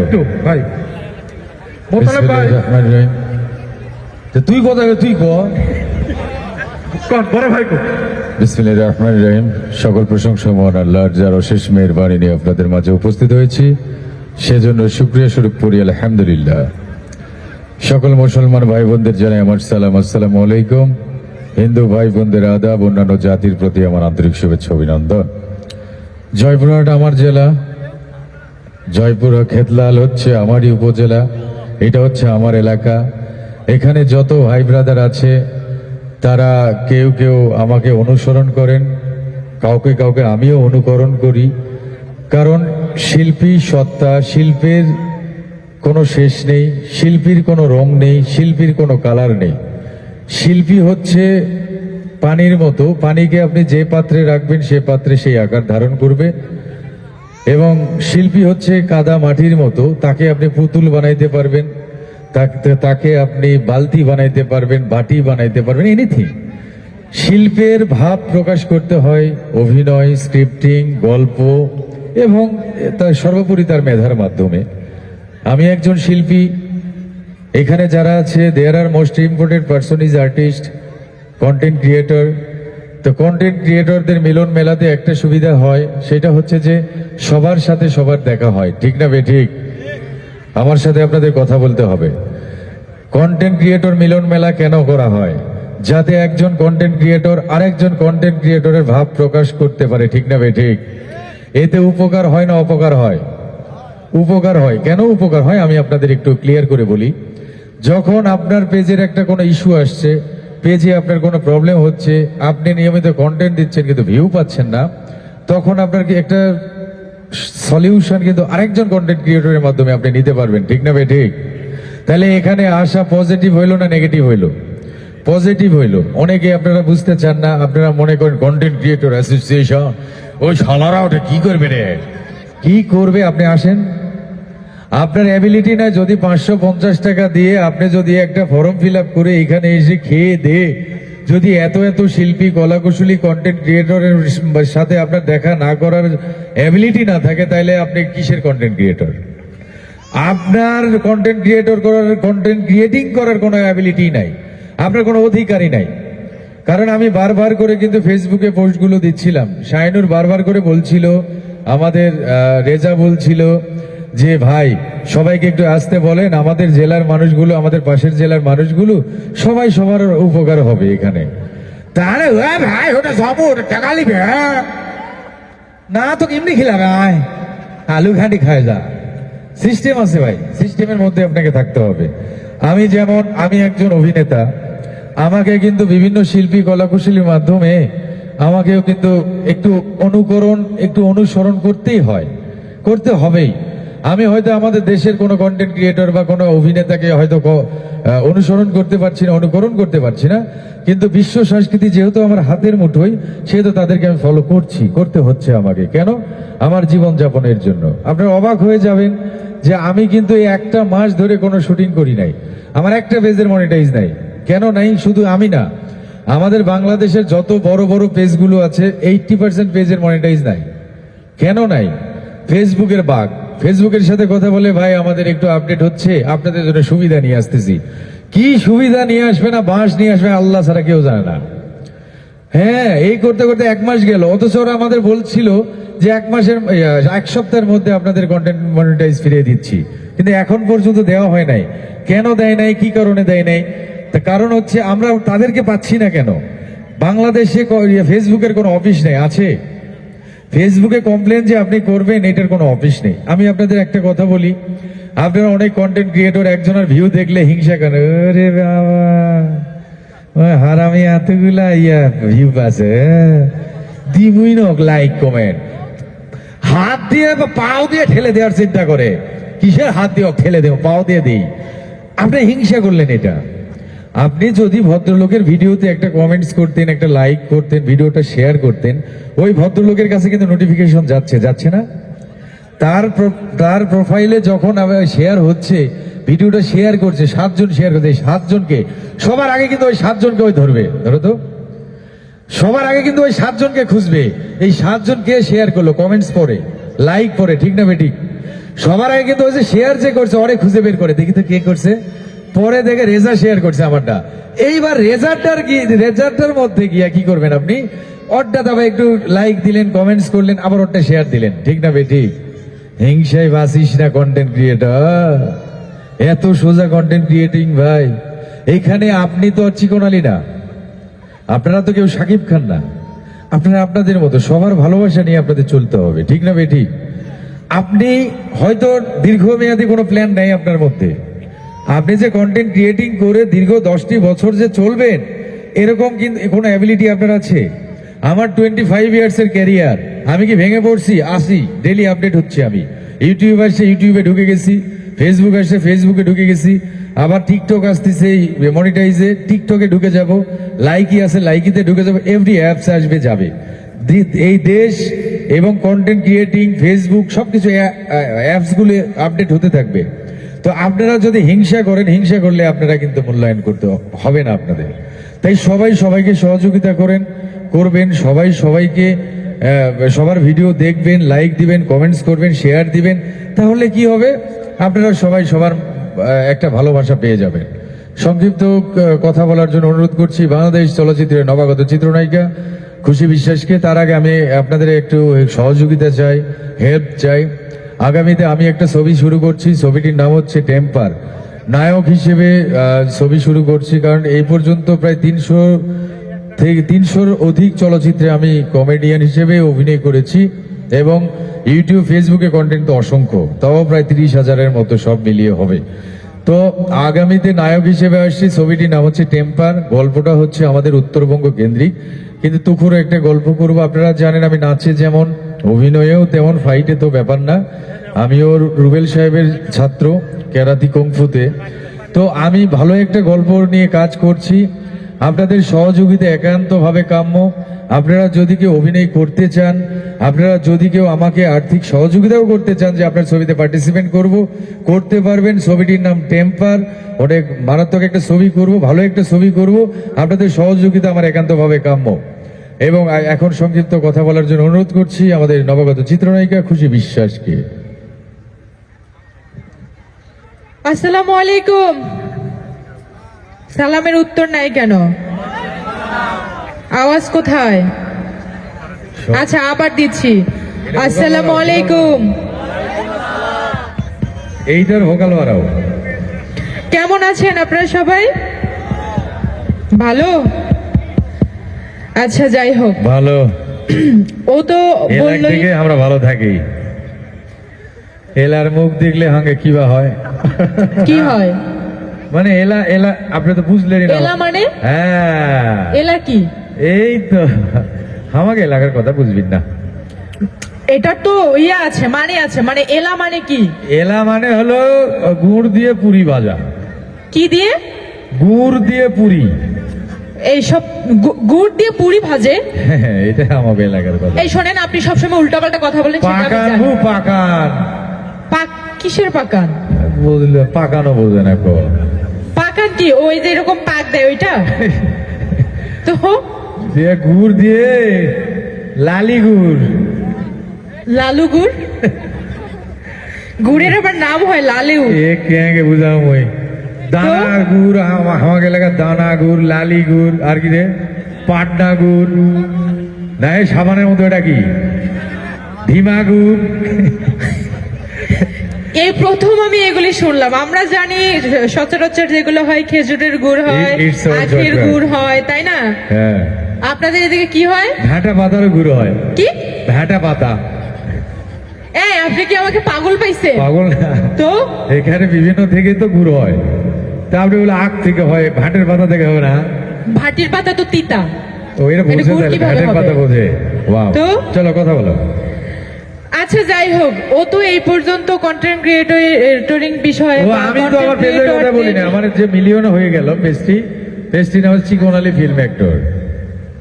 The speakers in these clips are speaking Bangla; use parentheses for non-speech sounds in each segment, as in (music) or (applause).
একটু ভাই। মোতালেব ভাই। তুই কথা তুই ক? কোন বড় ভাই কোন বিসমিল্লাহ রহমান রহিম। সকল প্রশংসা মহান আল্লাহর যার অশেষ মেহরবানি নিয়ে আপনাদের মাঝে উপস্থিত হয়েছি। সেজন্য শুক্রিয়া স্বরূপ পড়ি আলহামদুলিল্লাহ। সকল মুসলমান ভাই বোনদের জানাই আমার সালাম। আসসালামু আলাইকুম। হিন্দু ভাই বোনদের আদাব অন্যান্য জাতির প্রতি আমার আন্তরিক শুভেচ্ছা অভিনন্দন। জয়পুরহাট আমার জেলা। জয়পুর খেতলাল হচ্ছে আমারই উপজেলা, এটা হচ্ছে আমার এলাকা। এখানে যত ভাই ব্রাদার আছে, তারা কেউ কেউ আমাকে অনুসরণ করেন, কাউকে কাউকে আমিও অনুকরণ করি। কারণ শিল্পী সত্তা, শিল্পের কোনো শেষ নেই, শিল্পীর কোনো রং নেই, শিল্পীর কোনো কালার নেই। শিল্পী হচ্ছে পানির মতো, পানিকে আপনি যে পাত্রে রাখবেন সে পাত্রে সেই আকার ধারণ করবে। এবং শিল্পী হচ্ছে কাদা মাটির মতো, তাকে আপনি পুতুল বানাইতে পারবেন, তাক- আপনি বালতি বানাইতে পারবেন, বাটি বানাইতে পারবেন এনিথিং শিল্পের ভাব প্রকাশ করতে হয় অভিনয় স্ক্রিপ্টিং গল্প এবং তার সর্বোপরি তার মেধার মাধ্যমে। আমি একজন শিল্পী, এখানে যারা আছে there are most important person is artist content creator তো কন্টেন্ট ক্রিয়েটরদের মিলন মেলাতে একটা সুবিধা হয়, সেটা হচ্ছে যে সবার সাথে সবার দেখা হয়। ঠিক না বে, ঠিক? আমার সাথে আপনাদের কথা বলতে হবে। কন্টেন্ট ক্রিয়েটর মিলন মেলা কেন করা হয়? যাতে একজন কন্টেন্ট ক্রিয়েটর আরেকজন কন্টেন্ট ক্রিয়েটরের ভাব প্রকাশ করতে পারে, ঠিক না বে, ঠিক? এতে উপকার হয় না অপকার হয়? উপকার হয়। কেন উপকার হয়? আমি আপনাদের একটু ক্লিয়ার করে বলি। যখন আপনার পেজের একটা কোনো ইস্যু আসছে পেজে আপনার কোনো প্রবলেম হচ্ছে, আপনি নিয়মিত কন্টেন্ট দিচ্ছেন কিন্তু ভিউ পাচ্ছেন না, তখন আপনার কি একটা সলিউশন কিন্তু আরেকজন কন্টেন্ট ক্রিয়েটরের মাধ্যমে আপনি নিতে পারবেন, ঠিক না ভাই? ঠিক। তাহলে এখানে আসা পজিটিভ হইল না নেগেটিভ হইল? পজিটিভ হইল। অনেকে আপনারা বুঝতে চান না, আপনারা মনে করেন কন্টেন্ট ক্রিয়েটর অ্যাসোসিয়েশন ওই শালারা ওটা কি করবে রে? কি করবে? আপনি আসেন। আপনার অ্যাবিলিটি না যদি পাঁচশো পঞ্চাশ টাকা দিয়ে আপনি যদি একটা ফর্ম ফিল করে এখানে এসে খেয়ে দে। যদি এত এত শিল্পী, কলাকুশলী কন্টেন্ট ক্রিয়েটরের সাথে আপনার দেখা না করার অ্যাবিলিটি না থাকে তাহলে আপনি কিসের কন্টেন্ট ক্রিয়েটর আপনার কন্টেন্ট ক্রিয়েটর করার কন্টেন্ট ক্রিয়েটিং করার কোনো অ্যাবিলিটি নাই। আপনার কোনো অধিকারই নাই। কারণ আমি বারবার করে কিন্তু ফেসবুকে পোস্টগুলো দিচ্ছিলাম। শাইনুর বারবার করে বলছিল, আমাদের রেজা বলছিল যে ভাই সবাইকে একটু আসতে বলেন আমাদের জেলার মানুষগুলো আমাদের পাশের জেলার মানুষগুলো সবাই সবার উপকার হবে এখানে। তাহলে ও ভাই ওটা যাব ওটা টাকা লিবে হ্যাঁ? না তো এমনি খেলাবে আয়। আলু ঘাঁটি খায় যা। সিস্টেম আছে ভাই সিস্টেমের মধ্যে আপনাকে থাকতে হবে। আমি যেমন আমি একজন অভিনেতা আমাকে কিন্তু বিভিন্ন শিল্পী কলাকুশলীর মাধ্যমে আমাকেও কিন্তু একটু অনুকরণ একটু অনুসরণ করতেই হয় করতে হবেই। আমি হয়তো আমাদের দেশের কোনো কন্টেন্ট ক্রিয়েটর বা কোনো অভিনেতাকে হয়তো অনুসরণ করতে পারছি না, অনুকরণ করতে পারছি না। কিন্তু বিশ্ব সংস্কৃতি যেহেতু আমার হাতের মুঠোই, সেহেতু তাদেরকে আমি ফলো করছি, করতে হচ্ছে আমাকে। কেন? আমার জীবন যাপনের জন্য। আপনারা অবাক হয়ে যাবেন যে আমি কিন্তু এই একটা মাস ধরে কোনো শুটিং করি নাই। আমার একটা পেজের মনিটাইজ নাই। কেন নাই? শুধু আমি না। আমাদের বাংলাদেশের যত বড় বড় পেজগুলো আছে এইটটি পার্সেন্ট পেজের মনিটাইজ নাই। কেন নাই? ফেসবুকের বাঘ। ফেসবুকের সাথে কথা বলে ভাই আমাদের একটু আপডেট হচ্ছে। আপনাদের জন্য সুবিধা নিয়ে আসতেছি। কি সুবিধা নিয়ে আসবে না? বাঁশ নিয়ে আসবে আল্লাহ ছাড়া কেউ জানে না। হ্যাঁ এই করতে করতে এক মাস গেল। অথচ ওরা আমাদের বলছিল যে এক মাসের এক সপ্তাহের মধ্যে আপনাদের কন্টেন্ট মনিটাইজ ফিরিয়ে দিচ্ছি। কিন্তু এখন পর্যন্ত দেওয়া হয় নাই। কেন দেয় নাই? কি কারণে দেয় নাই? তা কারণ হচ্ছে আমরা তাদেরকে পাচ্ছি না কেন? বাংলাদেশে ইয়ে, ফেসবুকের কোনো অফিস নেই আছে? ফেসবুকে কমপ্লেন যে আপনি করবেন, এটার কোনো অফিস নেই। আমি আপনাদের একটা কথা বলি, আপনারা অনেক কন্টেন্ট ক্রিয়েটর একজনের ভিউ দেখলে হিংসা করেন ওরে বাবা হারামি এতগুলা ইয়া ভিউ আছে দিবই নক লাইক কমেন্ট হাত দিয়ে বা পাও দিয়ে ঠেলে দেওয়ার চিন্তা করে। কিসের হাত দিয়ে ঠেলে দেব? পাও দিয়ে দিই। আপনি হিংসা করলেন এটা। আপনি যদি ভদ্রলোকের ভিডিওতে একটা কমেন্টস করতেন, একটা লাইক করতেন, ভিডিওটা শেয়ার করতেন, ওই ভদ্রলোকের কাছে কিন্তু নোটিফিকেশন যাচ্ছে যাচ্ছে না। তার তার প্রোফাইলে যখন শেয়ার হচ্ছে, ভিডিওটা শেয়ার করছে, সাতজন শেয়ার করছে সাতজনকে, সবার আগে কিন্তু ওই সাতজনকে ওই ধরবে, ধরো তো। সবার আগে কিন্তু ওই সাতজনকে খুঁজবে, এই সাতজনকে শেয়ার করল কমেন্টস পরে লাইক পরে, ঠিক না বেঠিক? সবার আগে কিন্তু ওই যে শেয়ার যে করছে, অনেক খুঁজে বের করে, দেখি তো কে করছে। পরে দেখে রেজা শেয়ার করছে আমারটা। এইবার রেজাল্টটার কি রেজাল্টটার মধ্যে গিয়া কি করবেন আপনি? ওরটা তবে একটু লাইক দিলেন কমেন্টস করলেন, আবার ওরটা শেয়ার দিলেন। ঠিক না বেটি? হিংসায় বাসিস না কন্টেন্ট ক্রিয়েটর এত সোজা কন্টেন্ট ক্রিয়েটিং ভাই। এইখানে আপনি তো আর চিকনালি না। আপনারা তো কেউ সাকিব খান না। আপনারা আপনাদের মতো, সবার ভালোবাসা নিয়ে আপনাদের চলতে হবে। ঠিক না বেটি? আপনি হয়তো দীর্ঘমেয়াদী কোনো প্ল্যান নেই আপনার মধ্যে। আপনি যে কন্টেন্ট ক্রিয়েটিং করে দীর্ঘ দশটি বছর যে চলবেন, এরকম কিন্তু কোনো অ্যাবিলিটি আপনার আছে? আমার টোয়েন্টি ফাইভ ইয়ার্স এর ক্যারিয়ার আমি কি ভেঙে পড়ছি? আসি ডেলি আপডেট হচ্ছে আমি। ইউটিউব আসছে ইউটিউবে ঢুকে গেছি ফেসবুক আসছে ফেসবুকে ঢুকে গেছি। আবার টিকটক আসতেছে মনিটাইজে টিকটকে ঢুকে যাব। লাইকি আছে লাইকিতে ঢুকে যাব এভরি অ্যাপস আসবে, যাবে। এই দেশ এবং কন্টেন্ট ক্রিয়েটিং ফেসবুক সবকিছু অ্যাপসগুলো আপডেট হতে থাকবে। তো আপনারা যদি হিংসা করেন, হিংসা করলে আপনারা কিন্তু মূল্যায়ন করতে হবে না আপনাদের। তাই সবাই সবাইকে সহযোগিতা করেন, করবেন, সবাই সবাইকে সবার ভিডিও দেখবেন লাইক দিবেন কমেন্টস করবেন শেয়ার দিবেন, তাহলে কি হবে? আপনারা সবাই সবার একটা ভালোবাসা পেয়ে যাবেন। সংক্ষিপ্ত কথা বলার জন্য অনুরোধ করছি, বাংলাদেশ চলচ্চিত্রের নবাগত চিত্রনায়িকা খুশি বিশ্বাসকে, তার আগে আমি আপনাদের একটু সহযোগিতা চাই হেল্প চাই। আগামীতে আমি একটা ছবি শুরু করছি, ছবিটির নাম হচ্ছে টেম্পার। নায়ক হিসেবে ছবি শুরু করছি, কারণ এই পর্যন্ত প্রায় তিনশো থেকে তিনশোর অধিক চলচ্চিত্রে আমি কমেডিয়ান হিসেবে অভিনয় করেছি এবং ইউটিউব, ফেসবুকে কন্টেন্ট তো অসংখ্য, তাও প্রায় তিরিশ হাজারের মতো সব মিলিয়ে হবে। তো আগামীতে নায়ক হিসেবে আসছি, ছবিটির নাম হচ্ছে টেম্পার, গল্পটা হচ্ছে আমাদের উত্তরবঙ্গ কেন্দ্রিক। কিন্তু তুখুর একটা গল্প করব। আপনারা জানেন আমি নাচে যেমন অভিনয়েও তেমন ফাইটে তো ব্যাপার না। আমি ওর রুবেল সাহেবের ছাত্র ক্যারাতি কংফুতে। তো আমি ভালো একটা গল্প নিয়ে কাজ করছি। আপনাদের সহযোগিতা একান্তভাবে কাম্য। আপনারা যদি কেউ অভিনয় করতে চান, আপনারা যদি কেউ আমাকে আর্থিক সহযোগিতাও করতে চান যে আপনার ছবিতে পার্টিসিপেট করব, করতে পারবেন। ছবিটির নাম টেম্পার অনেক মারাত্মক একটা ছবি করব, ভালো একটা ছবি করব। আপনাদের সহযোগিতা আমার একান্তভাবে কাম্য। এবং এখন সংক্ষিপ্ত কথা বলার জন্য অনুরোধ করছি আমাদের নবাগত চিত্রনায়িকা খুশি বিশ্বাসকে। আসসালামু আলাইকুম। সালামের উত্তর নাই কেন? আওয়াজ কোথায়? আচ্ছা আবার দিচ্ছি। আসসালামু আলাইকুম। এইটার ভোকাল বাড়াও। কেমন আছেন আপনারা সবাই? ভালো? আচ্ছা যাই হোক। ভালো। ও তো আমরা ভালো থাকি। এলার মুখ দেখলে হাঙ্গে কিবা হয়? কি হয়? মানে এলা এলা আপনি তো বুঝলেন এলা মানে? হ্যাঁ। এলা কি? এই তো আমাকে এলাকার কথা বুঝবেন না। এটা তো ইয়ে আছে মানে আছে মানে এলা মানে কি? এলা মানে হলো গুড় দিয়ে পুরি ভাজা। কি দিয়ে? গুড় দিয়ে পুরি। এইসব গুড় দিয়ে পুরি ভাজে? হ্যাঁ, এটা আমাকে এলাকার কথা। এই শোনেন আপনি সবসময় উল্টাপাল্টা কথা বলেন পাকান। হু পাকান। পাক কিসের পাকান? বুঝলে পাকানো বোঝে না কো? কি ওই যে এরকম পাক দেয় ওইটা? তো? দিয়ে গুড় দিয়ে লালি গুড়। লালু গুড়? গুড়ের আবার নাম হয় লালু। এ কেঙ্গে বুঝাম ওই দানা গুড় আমাকে এলাকার দানা গুড় লালি গুড় আর কি রে? পাটনা গুড়। না সাবানের মতো এটা কি? ভীমা গুড়। এই প্রথম আমি এগুলি শুনলাম। আমরা জানি সচরাচর যেগুলো হয় খেজুরের গুড় হয় আখের গুড় হয় তাই না? হ্যাঁ। আপনাদের এদিকে কি হয়? ভ্যাটা পাতারও গুড় হয়। কি? ভ্যাটা পাতা। এই আপনি কি আমাকে পাগল পাইছে পাগল না। তো? এখানে বিভিন্ন থেকে তো গুড় হয়। তারপরে বলে আখ থেকে হয় ভাটের পাতা থেকে হবে না? ভাটির পাতা তো তিতা। তো এরা এটা বোঝে হবে? পাতা বোঝে। ওয়াও। তো? চলো কথা বলো। আচ্ছা যাই হোক ও তো এই পর্যন্ত কন্টেন্ট ক্রিয়েটরিং বিষয়ে ও আমি তো আমার পেজের কথা বলি না। আমার যে মিলিয়ন হয়ে গেল পেজটি পেজটি নাম হচ্ছে চিকন আলী ফিল্ম অ্যাক্টর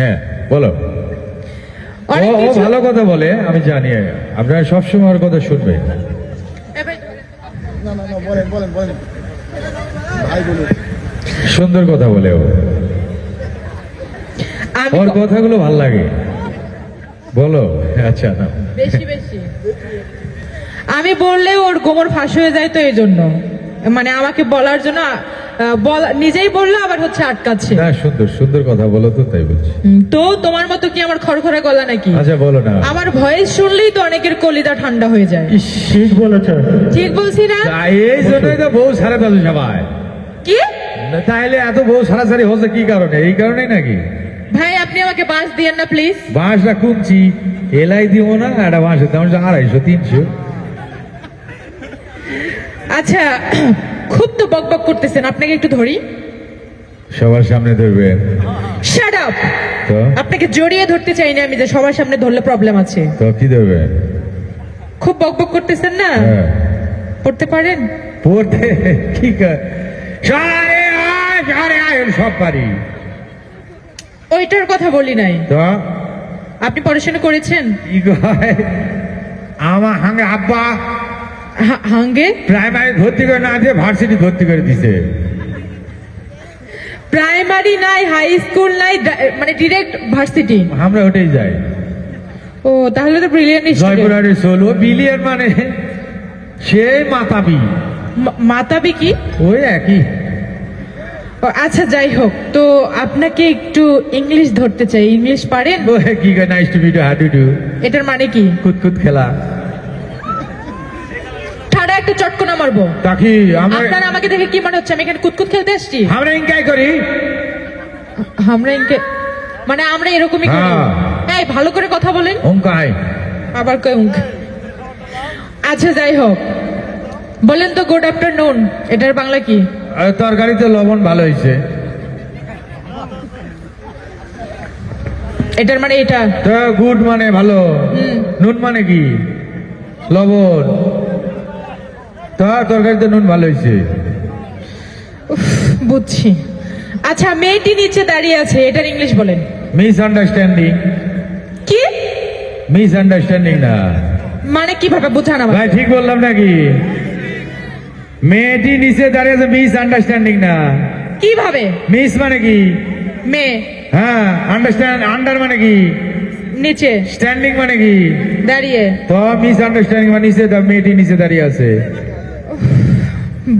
হ্যাঁ বলো। ও ও ভালো কথা বলে আমি জানি আপনারা সবসময় ওর কথা শুনবেন। না না না বলেন বলেন বলেন। ভাই বলুন। সুন্দর কথা বলে ও। আমি ওর কথাগুলো ভালো লাগে। বলো আচ্ছা না। বেশি বেশি আমি বললে ওর গোমর ফাঁস হয়ে যায় তো এই জন্য মানে আমাকে বলার জন্য নিজেই বলল আবার হচ্ছে আটকাচ্ছে। না সুন্দর সুন্দর কথা বলো তো তাই বলছি। তো তোমার মতো কি আমার খড়খড়ে গলা নাকি? আচ্ছা বলো না। আমার ভয়েস শুনলেই তো অনেকের কলিদা ঠান্ডা হয়ে যায়। ঠিক বলেছে। ঠিক বলছি না? এই জন্যই তো বউ সারা তাদের সবাই। কি? না, তাহলে এত বউ সারাসারি হচ্ছে কি কারণে? এই কারণেই নাকি? ভাই আপনি আমাকে বাস দিয়েন না প্লিজ বাঁশটা কুমছি এলাই দিব না একটা বাঁশের দাম আড়াইশো তিনশো। আচ্ছা খুব তো বকবক করতেছেন আপনাকে একটু ধরি। সবার সামনে ধরবেন। শাট আপ তো? আপনাকে জড়িয়ে ধরতে চাইনি আমি যে সবার সামনে ধরলে প্রবলেম আছে। তো কি ধরবেন? খুব বকবক করতেছেন না? হ্যাঁ। পড়তে পারেন? পড়তে কি কর- সারে আয়, সারে আয়, সব পারি। ওইটার কথা বলি নাই। তো? আপনি পড়াশোনা করেছেন? কি কয়? আমার হাঙ্গে আব্বা হাঙ্গে? প্রাইমারি ভর্তি করে না দিয়ে ভার্সিটি ভর্তি করে দিছে। প্রাইমারি নাই হাই স্কুল নাই মানে ডিরেক্ট ভার্সিটি। আমরা ওটাই যাই। ও তাহলে তো ব্রিলিয়ান্ট জয়পুরারে সোল ও বিলিয়ন মানে সেই মাতাবি। মাতাবি কি? ওই একই। আচ্ছা যাই হোক। তো আপনাকে একটু ইংলিশ ধরতে চাই। ইংলিশ পারেন? ও কি কয় nice to meet how do. এটার মানে কি? কুতকুত খেলা। ঠাডা একটা চটকনা মারবো। তাকি আমরা আপনার আমাকে দেখে কি মনে হচ্ছে? আমি এখানে কুতকুত খেলতে আসছি আমরা ইনকাই করি। আমরা ইনকে মানে আমরা এরকমই করি। হ্যাঁ। এই ভালো করে কথা বলেন। অঙ্কাই আবার কই উঙ্ক আচ্ছা যাই হোক। বলেন তো গুড আফটারনুন এটার বাংলা কি? তরকারিতে লবণ ভালো হয়েছে। এটার মানে এটা? গুড মানে ভালো। নুন মানে কি? লবণ। তো তরকারিতে নুন ভালো হয়েছে। বুঝছি। আচ্ছা মেয়েটি নিচে দাঁড়িয়ে আছে এটার ইংলিশ বলেন। মিস আন্ডারস্ট্যান্ডিং কি? মিস আন্ডারস্ট্যান্ডিং না। মানে কীভাবে বোঝান ভাই ঠিক বললাম নাকি? মেয়েটি নিচে দাঁড়িয়ে আছে মিস আন্ডারস্ট্যান্ডিং না। কীভাবে? মিস মানে কি? মেয়ে। হ্যাঁ আন্ডারস্ট্যান্ড আন্ডার মানে কি? নিচে। স্ট্যান্ডিং মানে কি? দাঁড়িয়ে। তো মিস আন্ডারস্ট্যান্ডিং মানে নিচে মেয়েটি নিচে দাঁড়িয়ে আছে।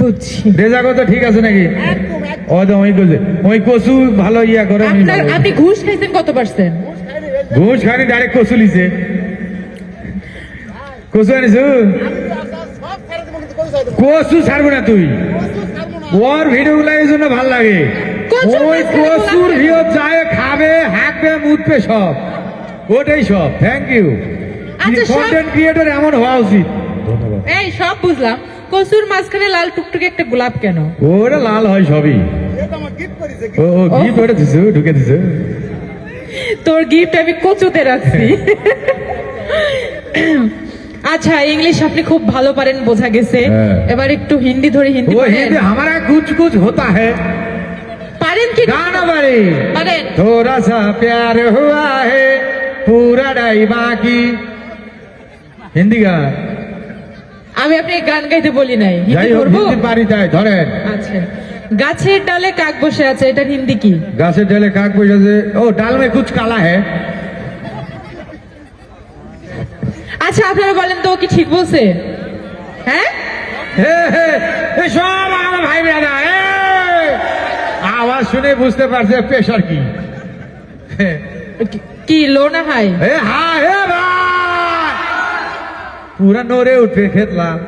বুঝছি। রেজা কথা ঠিক আছে নাকি? ও তো ওই কচু ওই কচু ভালো ইয়া করে আপনার আপনি ঘুষ খাইছেন কত পার্সেন্ট ঘুষ খানি ডাইরেক্ট কচু লিছে। কচু আনিস কচু ছাড়বো না তুই। ওর ভিডিও গুলা এই জন্য ভালো লাগে। কচুর ওই কচুর ভিও যায় খাবে হাঁকবে মুতবে সব। ওটাই সব। থ্যাংক ইউ কন্টেন্ট ক্রিয়েটর এমন হওয়া উচিত। ধন্যবাদ। এই সব বুঝলাম। কসুর মাঝখানে লাল টুকটুকে একটা গোলাপ কেন? ওরা লাল হয় সবই। এটা গিফট দিছে ঢুকে দিছে। তোর গিফট আমি কচুতে রাখছি। (laughs) আচ্ছা ইংলিশ আপনি খুব ভালো পারেন বোঝা গেছে হ্যাঁ। এবার একটু হিন্দি ধরে হিন্দি वो পারেন? हिंदी हमारा कुछ कुछ होता है পারেন কি गाना बारे পারেন थोड़ा सा प्यार हुआ है पूरा डाई बाकी হিন্দি গান আমি আপনি গান গাইতে বলি নাই যাই হিন্দি হোক ধরবো হিন্দি পারি তাই ধরেন আচ্ছা গাছের ডালে কাক বসে আছে এটা হিন্দি কি গাছের ডালে কাক বসেছে ও ডাল মে কুছ কালা है আচ্ছা আপনারা বলেন তো কি ঠিক বলছে? হ্যাঁ? সব আমার ভাই বেদা আওয়াজ শুনে বুঝতে পারছে পেশার কি। কি- লো না হাই হা হে ভাই। পুরা নড়ে উঠে খেতলাম।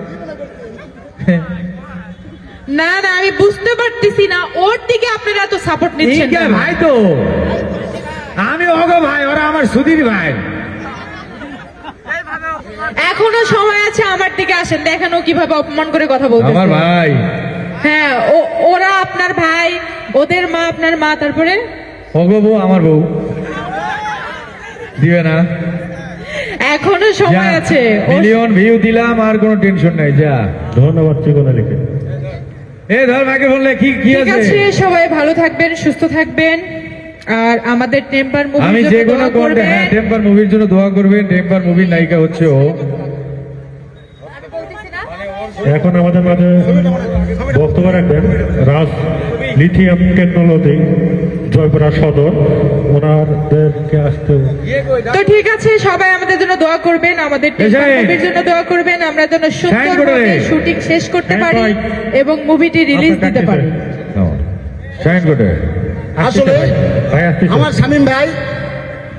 না না আমি বুঝতে পারতেছি না। ওর দিকে আপনারা এত সাপোর্ট নিচ্ছেন ভাই তো। আমি অগ ভাই ওরা আমার সুধীর ভাই। এখনও সময় আছে আমার দিকে আসেন দেখেন ও কীভাবে অপমান করে কথা বলতেছে। আমার ভাই। হ্যাঁ ও ওরা আপনার ভাই ওদের মা আপনার মা তারপরে? অগ বউ আমার বউ। দিবে না। এখনও সময় আছে মিলিয়ন ভিউ দিলাম আর কোনো টেনশন নাই যা। ধন্যবাদ ঠিকানা লিখে এ ধর ভাইকে বললে কি কি আছে সবাই ভালো থাকবেন সুস্থ থাকবেন। আর আমাদের টেম্পার মুভি আমি যে কোনো কন্টে হ্যাঁ টেম্পার মুভির জন্য দোয়া করবেন। টেম্পার মুভির নায়িকা হচ্ছে ও। এখন আমাদের মাঝে বক্তব্য রাখবেন রাজ লিথিয়াম টেকনোলজি জয়পুরা সদর। ওনাদেরকে আসতে তো ঠিক আছে সবাই আমাদের জন্য দোয়া করবেন আমাদের। বান্ধবীর জন্য দোয়া করবেন আমরা যেন সুন্দরভাবে শুটিং শেষ করতে পারি এবং মুভিটি রিলিজ দিতে পারি। সাইন করে আসলে আমার শামীম ভাই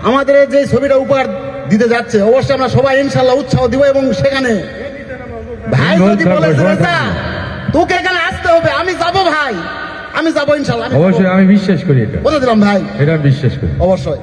আমাদের যে ছবিটা উপহার দিতে যাচ্ছে অবশ্যই আমরা সবাই ইনশাল্লাহ উৎসাহ দিব এবং সেখানে ভাই বল যদি "রেজা, তোকে এখানে আসতে হবে আমি যাব ভাই আমি যাব ইনশাল্লাহ অবশ্যই আমি বিশ্বাস করি এটা। বলে দিলাম ভাই। এটা বিশ্বাস করি। অবশ্যই।